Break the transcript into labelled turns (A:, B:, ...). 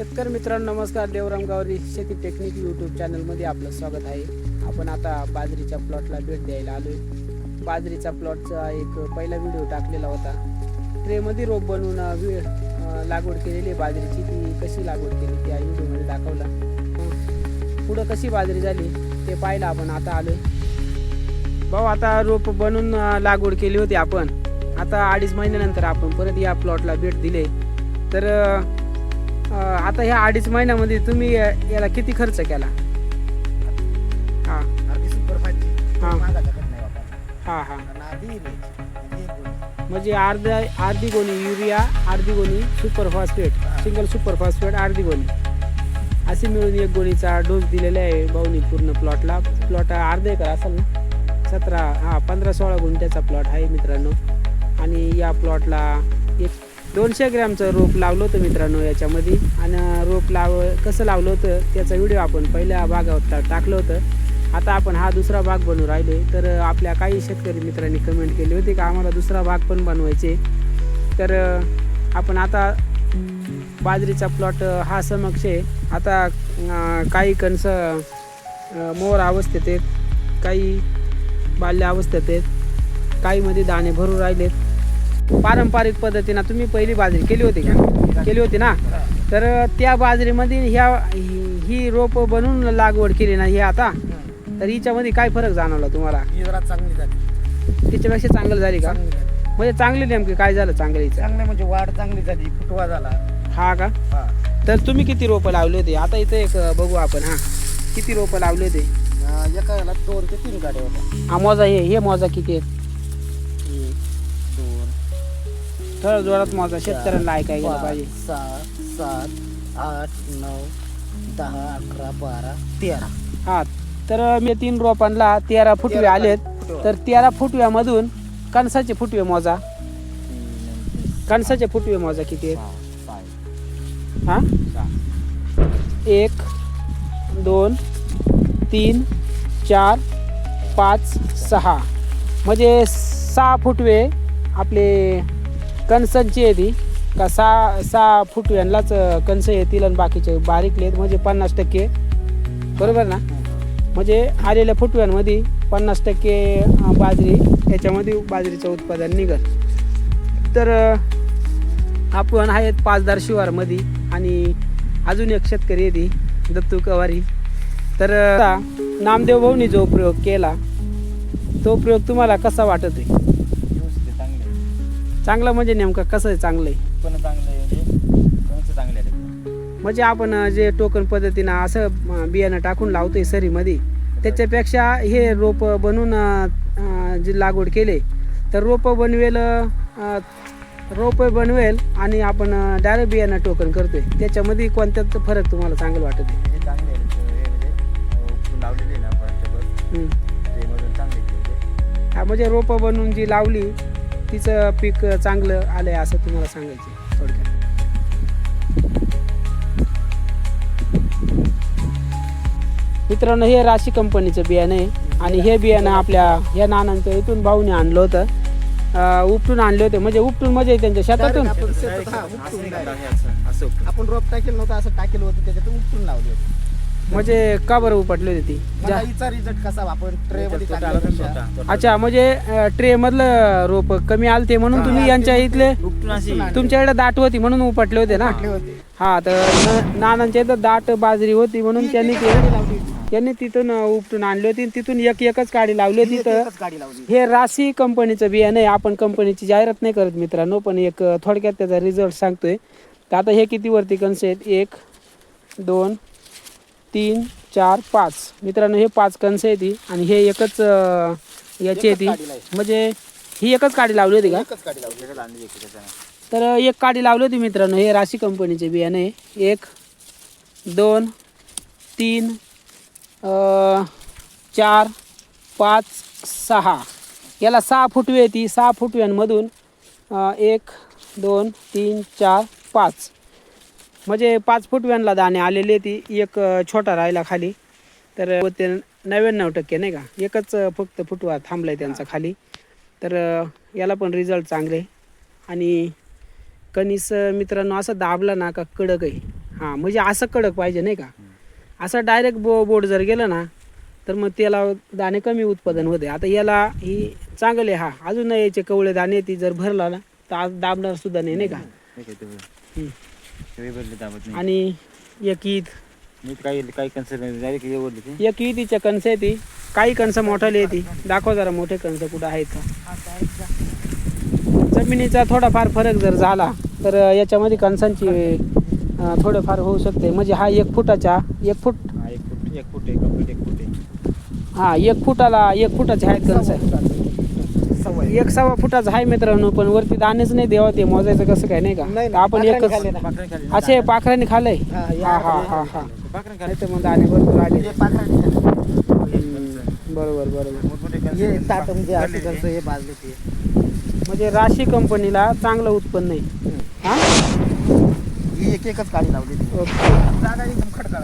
A: शेतकरी मित्रांनो नमस्कार. देवराम गावरी शेती टेक्निक यूट्यूब चॅनलमध्ये आपलं स्वागत आहे. आपण आता बाजरीच्या प्लॉटला भेट द्यायला आलोय. बाजरीचा प्लॉटचा एक पहिला व्हिडिओ टाकलेला होता. ट्रेमध्ये रोप बनवून वेळ लागवड केलेली आहे बाजरीची. ती कशी लागवड केली त्या व्हिडिओमध्ये दाखवला. पुढं कशी बाजरी झाली ते पाहायला आपण आता आलोय. भाऊ आता रोप बनवून लागवड केली होती आपण. आता अडीच महिन्यानंतर आपण परत या प्लॉटला भेट दिले. तर आता ह्या अडीच महिन्यामध्ये तुम्ही याला किती खर्च केला? हा. हा. हा हा.
B: म्हणजे
A: अर्धा अर्धी गोणी युरिया अर्धी गोणी super phosphate single super phosphate अर्धी गोणी. असे मिळून एक गोणीचा डोस दिलेला आहे भाऊनी पूर्ण प्लॉटला प्लॉट अर्धा एकर असेल ना? सतरा हा पंधरा सोळा गुंठ्याचा प्लॉट आहे मित्रांनो. आणि या प्लॉटला एक दोनशे ग्रॅमचं रोप लावलं होतं मित्रांनो याच्यामध्ये. आणि रोप लाव कसं लावलं होतं त्याचा व्हिडिओ आपण पहिल्या भागावर टाकलं होतं. आता आपण हा दुसरा भाग बनवू राहिलो तर आपल्या काही शेतकरी मित्रांनी कमेंट केली होती का आम्हाला दुसरा भाग पण बनवायचे. तर आपण आता बाजरीचा प्लॉट हा समक्ष आहे. आता काही कणस मोर अवस्थेत आहेत. काही बाल्य अवस्थेत आहेत. काहीमध्ये दाणे भरून राहिलेत. पारंपरिक पद्धतीनं तुम्ही पहिली बाजरी केली होती का? केली होती ना? तर त्या बाजरीमध्ये ह्या ही रोप बनवून लागवड केली ना ही आता. तर हिच्यामध्ये काय फरक जाणवला तुम्हाला?
B: ही जरा चांगली झाली.
A: त्याच्यापेक्षा चांगलं झाली का?
B: चांगली झाली.
A: म्हणजे चांगली नेमकी काय झालं चांगलं हिचं?
B: चांगली म्हणजे वाढ चांगली झाली फुटवा झाला.
A: हा का?
B: हा.
A: तर तुम्ही किती रोपं लावले होते? आता इथं एक बघू आपण हा. किती रोपं लावले होते?
B: एका याला दोन ते तीन गाड्या होत्या.
A: हा मोजा हे हे मोजा किती आहेत? थोडं जोरात मोजा शेतकऱ्यांना ऐकाय गेलं
B: पाच,
A: पाहिजे.
B: सहा सात आठ नऊ दहा अकरा बारा तेरा.
A: हा तर मी तीन रोपांना तेरा फुटवे
B: तेरा
A: आलेत.
B: फुटवा.
A: तर तेरा फुटव्यामधून कणसाचे फुटवे मोजा. कणसाचे फुटवे मोजा किती आहेत? हा. एक दोन तीन चार पाच सहा. म्हणजे सहा फुटवे आपले कणसांची आहे ती. का सहा सहा फुटव्यांनाच कणस येतील आणि बाकीचे बारीकले आहेत म्हणजे पन्नास टक्के. बरोबर ना? म्हणजे आलेल्या फुटव्यांमध्ये पन्नास टक्के बाजरी याच्यामध्ये बाजरीचं उत्पादन निघत तर आपण आहेत पाचदार शिवारमध्ये आणि अजून एक शेतकरी येते दत्तू कवारी. तर नामदेव भाऊनी जो प्रयोग केला तो प्रयोग तुम्हाला कसा वाटत आहे
B: चांगला
A: म्हणजे नेमका कसं आहे चांगलं आहे
B: पण चांगले आहे म्हणजे? कणसं चांगले आहेत
A: म्हणजे आपण जे टोकन पद्धतीनं असं बियाणं टाकून लावतोय सरीमध्ये त्याच्यापेक्षा हे रोप बनवून अं, जे लागवड केले तर रोप बनवेल अं, रोप बनवेल आणि आपण डायरेक्ट बियाणं टोकन करतोय. त्याच्यामध्ये कोणत्याच फरक तुम्हाला चांगलं वाटत आहे?
B: चांगले हे म्हणजे अं, उपटून लावलेले आहे ना आपण सोबत
A: हम्म.
B: ते मधून चांगले आहे म्हणजे.
A: हा म्हणजे रोपं बनवून जी लावली तिचं पीक चांगलं आलंय असं तुम्हाला सांगायचं थोडक्यात. मित्रांनो हे राशी कंपनीचं बियाणं आहे आणि हे बियाणं आपल्या ह्या नानांचं इथून भाऊने आणलं होतं. अं, उपटून आणले होते. म्हणजे उपटून म्हणजे त्यांच्या शेतातून.
B: आपण शेतात, हा, उपटून direct.
C: हे
B: रोप टाकेल नव्हतं असं टाकेल होतं त्याच्यातून उपटून लावली होती.
A: म्हणजे का बरं उपटली होती ती?
B: मला
A: जा-
B: हिचा रिझल्ट कसा आपण ट्रे मध्ये
C: तो टाकला
B: टाकल्यापेक्षा
C: होता, तो
A: अच्छा म्हणजे ट्रे मधलं रोप कमी आलते म्हणून तुम्ही यांच्या इथले
C: उपटून अशी.
A: तुमच्याकडे दाट होती म्हणून उपटले होते ना?
B: टाकले होते.
A: हा तर न- नानांच्या इथं दाट बाजरी होती म्हणून
B: ती
A: त्यांनी ते
B: गाडी लावली होती.
A: त्यांनी तिथून उपटून आणली होती आणि तिथून एक एकच काडी लावली होती. तर
B: एकच गाडी लावली
A: हे राशी कंपनीचं बियाणं आहे. आपण कंपनीची जाहिरात नाही करत मित्रांनो पण एक थोडक्यात त्याचा रिझल्ट सांगतोय. तर आता हे किती वरती कणस आहेत एक दोन तीन चार पाच. मित्रांनो हे पाच कणस आहे ती आणि हे एकच अं, याची आहे
B: एकच
A: ती.
B: काडी लावली.
A: म्हणजे ही एकच काडी लावली होती का?
B: एकच गाडी लावली.
C: त्याच्यात आणली एक त्याच्यानं.
A: तर एक काडी लावली होती मित्रांनो हे राशी कंपनीचे बियाणे. आहे एक दोन तीन अं, चार पाच सहा. याला सहा फुटवे ती सहा फुटव्यांमधून अं, एक दोन तीन चार पाच. म्हणजे पाच फुटव्यांना दाणे आलेले ती. एक छोटा राहिला खाली. तर ते नव्याण्णव टक्के नाही का? एकच फक्त फुटवा थांबलाय त्यांचा खाली. तर याला पण रिझल्ट चांगले आणि कणीस मित्रांनो असं दाबला ना का कडक आहे. हां म्हणजे असं कडक पाहिजे नाही का? असं डायरेक्ट बो बोर्ड जर गेलं ना तर मग त्याला दाणे कमी उत्पादन होते. आता याला ही चांगले हा अजून याचे कवळे दाणे ती जर भरला ना तर आज दाबणार सुद्धा नाही नाही का?
C: दाबत नाही.
A: आणि एक ईद.
C: मी काही काही डायरेक्ट एवढली ती.
A: एक ईदीच्या कणस आहे ती. काही कणस मोठाले येते दाखव जरा मोठे कणस कुठं आहेत. का जमिनीचा थोडाफार फरक जर झाला तर याच्यामध्ये कणसांची थोडंफार होऊ शकते. म्हणजे हा एक फुटाच्या एक फूट.
C: हा एक फूट एक फूट आहे एक फूट आहे.
A: हा एक फुटाला एक फुटाचे आहेत कणस.
B: सवय
A: एक सव्वा फुटाचा आहे मित्रांनो पण वरती दाणेच नाही देवा ते मोजायचं कसं काय नाही का?
B: नाही,
A: आपण
B: पाखराने
A: एकच
B: खाल्ले ना.
A: पाखराने खाल्लंय?
B: हा, या
A: हा हा हा हा. नाही तर मग दाणे भरपूर आले. बरोबर बरोबर.
B: हे ताट म्हणजे
C: भरलेले.
B: असे कणसं हे बाजले ते.
A: म्हणजे राशी कंपनीला चांगलं उत्पन्न आहे. हा?
B: ही एक एकच काडी लावली
A: ओके.
B: जागा एकदम खडक